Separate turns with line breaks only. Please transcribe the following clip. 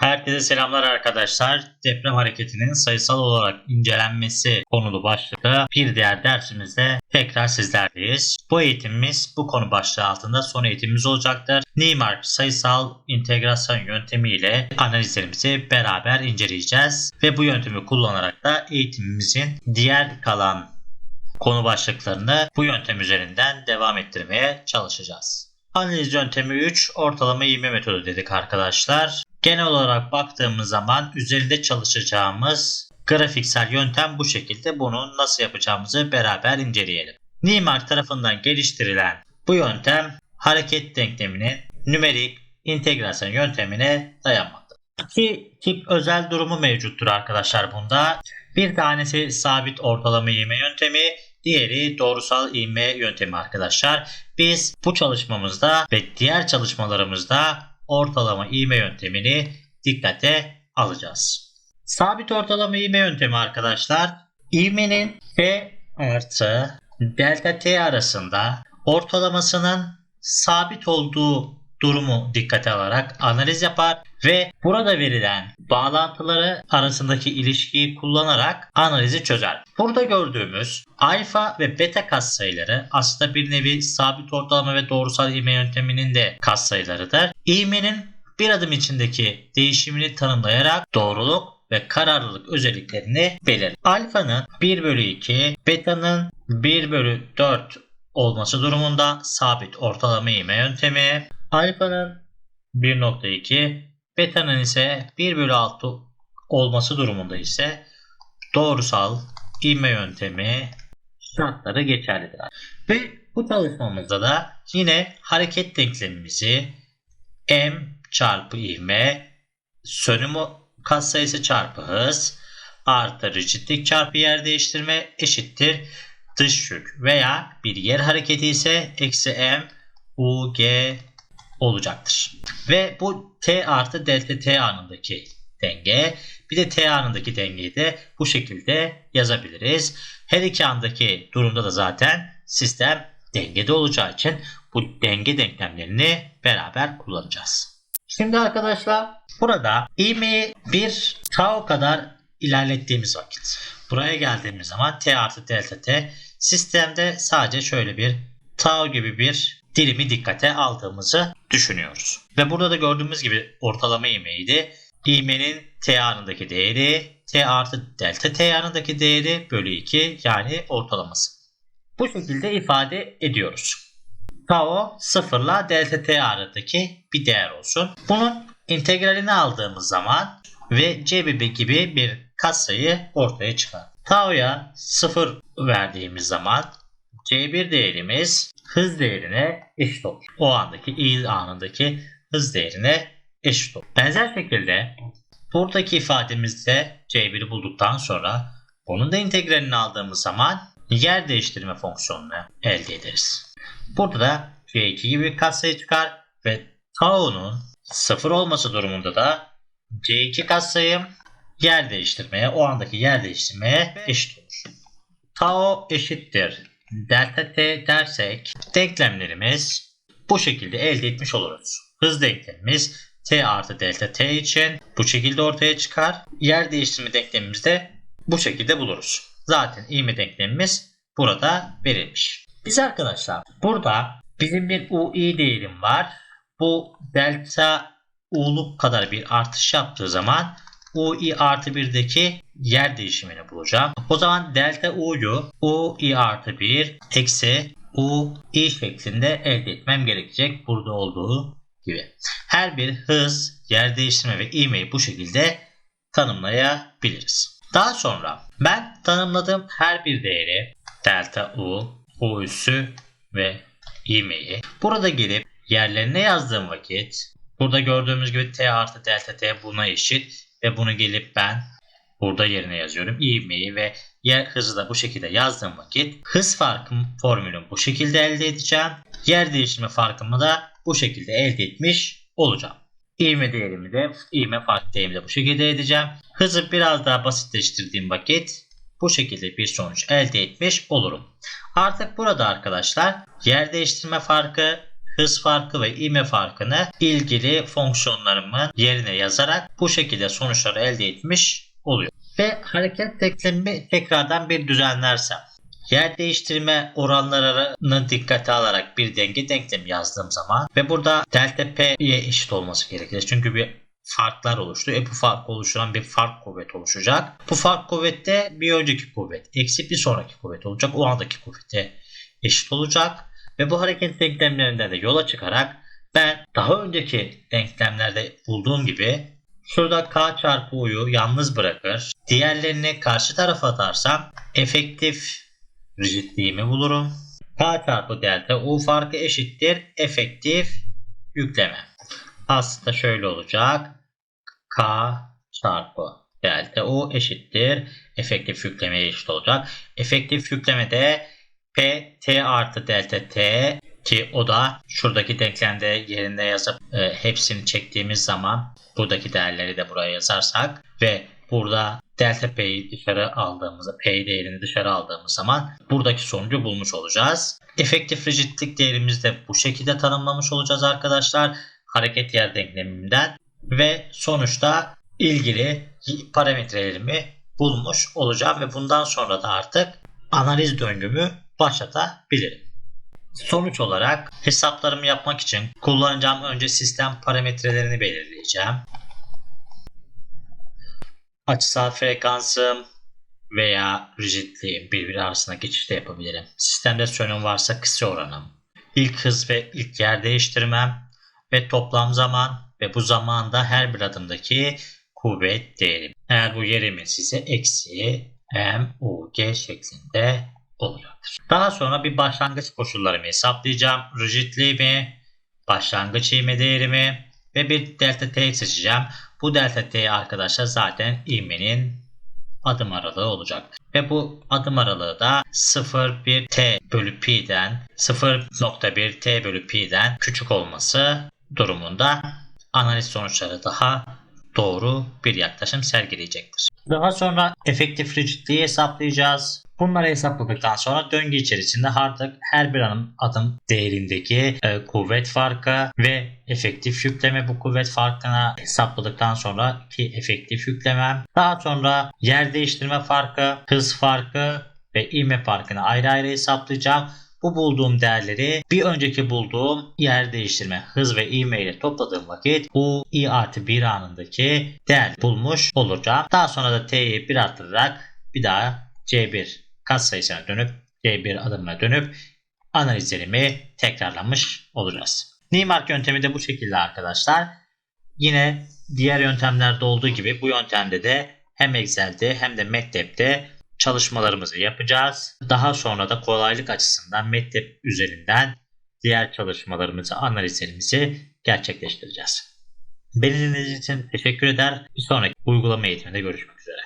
Herkese selamlar arkadaşlar. Deprem hareketinin sayısal olarak incelenmesi konulu başlıkta bir diğer dersimizde tekrar sizlerleyiz. Bu eğitimimiz bu konu başlığı altında son eğitimimiz olacaktır. Neymark sayısal integrasyon yöntemiyle analizlerimizi beraber inceleyeceğiz ve bu yöntemi kullanarak da eğitimimizin diğer kalan konu başlıklarını bu yöntem üzerinden devam ettirmeye çalışacağız. Analiz yöntemi 3 ortalama ivme metodu dedik arkadaşlar. Genel olarak baktığımız zaman üzerinde çalışacağımız grafiksel yöntem bu şekilde. Bunu nasıl yapacağımızı beraber inceleyelim. Neymark tarafından geliştirilen bu yöntem hareket denkleminin nümerik integrasyon yöntemine dayanmaktadır. İki tip özel durumu mevcuttur arkadaşlar bunda. Bir tanesi sabit ortalama ivme yöntemi, diğeri doğrusal ivme yöntemi arkadaşlar. Biz bu çalışmamızda ve diğer çalışmalarımızda ortalama ivme yöntemini dikkate alacağız. Sabit ortalama ivme yöntemi arkadaşlar ivmenin T artı delta T arasında ortalamasının sabit olduğu durumu dikkate alarak analiz yapar ve burada verilen bağlantıları arasındaki ilişkiyi kullanarak analizi çözer. Burada gördüğümüz alfa ve beta katsayıları aslında bir nevi sabit ortalama ve doğrusal ivme yönteminin de katsayılarıdır. İvmenin bir adım içindeki değişimini tanımlayarak doğruluk ve kararlılık özelliklerini belirir. Alfanın 1 bölü 2, beta'nın 1 bölü 4 olması durumunda sabit ortalama ivme yöntemi, alfanın 1.2, beta'nın ise 1 bölü 6 olması durumunda ise doğrusal ivme yöntemi şartları geçerlidir. Ve bu çalışmamızda da yine hareket denklemimizi m çarpı ivme sönüm katsayısı çarpı hız artı rigidlik çarpı yer değiştirme eşittir dış yük veya bir yer hareketi ise eksi m u g olacaktır. Ve bu t artı delta t anındaki denge bir de t anındaki dengeyi de bu şekilde yazabiliriz. Her iki andaki durumda da zaten sistem dengede olacağı için bu denge denklemlerini beraber kullanacağız. Şimdi arkadaşlar burada ivmeyi bir tau kadar ilerlettiğimiz vakit buraya geldiğimiz zaman t artı delta t sistemde sadece şöyle bir tau gibi bir dilimi dikkate aldığımızı düşünüyoruz. Ve burada da gördüğümüz gibi ortalama ivmeydi. İvmenin t anındaki değeri t artı delta t anındaki değeri bölü 2 yani ortalaması. Bu şekilde ifade ediyoruz. Tau sıfırla delta t arasındaki bir değer olsun. Bunun integralini aldığımız zaman ve cbb gibi bir katsayı ortaya çıkar. Tau'ya 0 verdiğimiz zaman c1 değerimiz hız değerine eşit olur. O andaki i anındaki hız değerine eşit olur. Benzer şekilde buradaki ifademizde c1'i bulduktan sonra bunun da integralini aldığımız zaman yer değiştirme fonksiyonunu elde ederiz. Burada da c2 gibi bir katsayı çıkar ve tau'nun 0 olması durumunda da c2 katsayım yer değiştirmeye, o andaki yer değiştirmeye eşit olur. Tau eşittir delta t dersek denklemlerimiz bu şekilde elde etmiş oluruz. Hız denklemimiz t artı delta t için bu şekilde ortaya çıkar. Yer değiştirme denklemimizi de bu şekilde buluruz. Zaten ivme denklemimiz burada verilmiş. Biz arkadaşlar burada bizim bir ui değerim var. Bu delta u'luk kadar bir artış yaptığı zaman ui artı 1'deki yer değişimini bulacağım. O zaman delta u'yu ui artı 1 eksi ui şeklinde elde etmem gerekecek. Burada olduğu gibi. Her bir hız, yer değiştirme ve ivmeyi bu şekilde tanımlayabiliriz. Daha sonra ben tanımladığım her bir değeri delta u, u üssü ve ivmeyi burada gelip yerlerine yazdığım vakit burada gördüğümüz gibi t artı delta t buna eşit ve bunu gelip ben burada yerine yazıyorum. İvmeyi ve yer hızı da bu şekilde yazdığım vakit hız farkım formülüm bu şekilde elde edeceğim. Yer değiştirme farkımı da bu şekilde elde etmiş olacağım. İvme değerimi de ivme fark değerimi de bu şekilde edeceğim. Hızı biraz daha basitleştirdiğim vakit bu şekilde bir sonuç elde etmiş olurum. Artık burada arkadaşlar yer değiştirme farkı, hız farkı ve ivme farkını ilgili fonksiyonlarımın yerine yazarak bu şekilde sonuçları elde etmiş oluyor. Ve hareket denklemimi tekrardan bir düzenlersem yer değiştirme oranlarını dikkate alarak bir denge denklemi yazdığım zaman ve burada delta p'ye eşit olması gerekir. Çünkü bir farklar oluştu. E bu fark oluşturan bir fark kuvvet oluşacak. Bu fark kuvvette bir önceki kuvvet eksi bir sonraki kuvvet olacak. O andaki kuvvete eşit olacak. Ve bu hareket denklemlerinden de yola çıkarak ben daha önceki denklemlerde bulduğum gibi şurada k çarpı u'yu yalnız bırakır. Diğerlerini karşı tarafa atarsam efektif rigidliğimi bulurum. K çarpı delta U farkı eşittir efektif yükleme. Aslında şöyle olacak. K çarpı delta U eşittir efektif yüklemeye eşit olacak. Efektif yüklemede P T artı delta T ki o da şuradaki denklemde yerine yazıp e, hepsini çektiğimiz zaman buradaki değerleri de buraya yazarsak ve burada delta p'yi dışarı aldığımızda p değerini dışarı aldığımız zaman buradaki sonucu bulmuş olacağız. Efektif rigidlik değerimizi de bu şekilde tanımlamış olacağız arkadaşlar. Hareket yer denkleminden ve sonuçta ilgili parametrelerimi bulmuş olacağım ve bundan sonra da artık analiz döngümü başlatabilirim. Sonuç olarak hesaplarımı yapmak için kullanacağım önce sistem parametrelerini belirleyeceğim. Açısal frekansım veya rigidliğim birbiri arasında geçişte yapabilirim. Sistemde sorun varsa kısa oranım. İlk hız ve ilk yer değiştirmem ve toplam zaman ve bu zamanda her bir adımdaki kuvvet değerim. Eğer bu yerimi size eksi m u g şeklinde olacaktır. Daha sonra bir başlangıç koşullarımı hesaplayacağım. Rigidliğimi, başlangıç ivme değerimi ve bir delta t seçeceğim. Bu delta t arkadaşlar zaten ivmenin adım aralığı olacak. Ve bu adım aralığı da 0,1 t bölü pi'den 0.1 t bölü pi'den küçük olması durumunda analiz sonuçları daha doğru bir yaklaşım sergileyecektir. Daha sonra efektif rigidliği hesaplayacağız. Bunları hesapladıktan sonra döngü içerisinde artık her bir adım, adım değerindeki e, kuvvet farkı ve efektif yükleme bu kuvvet farkına hesapladıktan sonra ki efektif yüklemem. Daha sonra yer değiştirme farkı, hız farkı ve ivme farkını ayrı ayrı hesaplayacağım. Bu bulduğum değerleri bir önceki bulduğum yer değiştirme, hız ve ivme ile topladığım vakit bu i artı 1 anındaki değer bulmuş olacağım. Daha sonra da t'yi 1 arttırarak bir daha c1 katsayısına dönüp c1 adımına dönüp analizlerimi tekrarlamış olacağız. Neymark yöntemi de bu şekilde arkadaşlar. Yine diğer yöntemlerde olduğu gibi bu yöntemde de hem Excel'de hem de MATLAB'de çalışmalarımızı yapacağız. Daha sonra da kolaylık açısından MATLAB üzerinden diğer çalışmalarımızı, analizlerimizi gerçekleştireceğiz. Beni dinlediğiniz için teşekkür eder. Bir sonraki uygulama eğitiminde görüşmek üzere.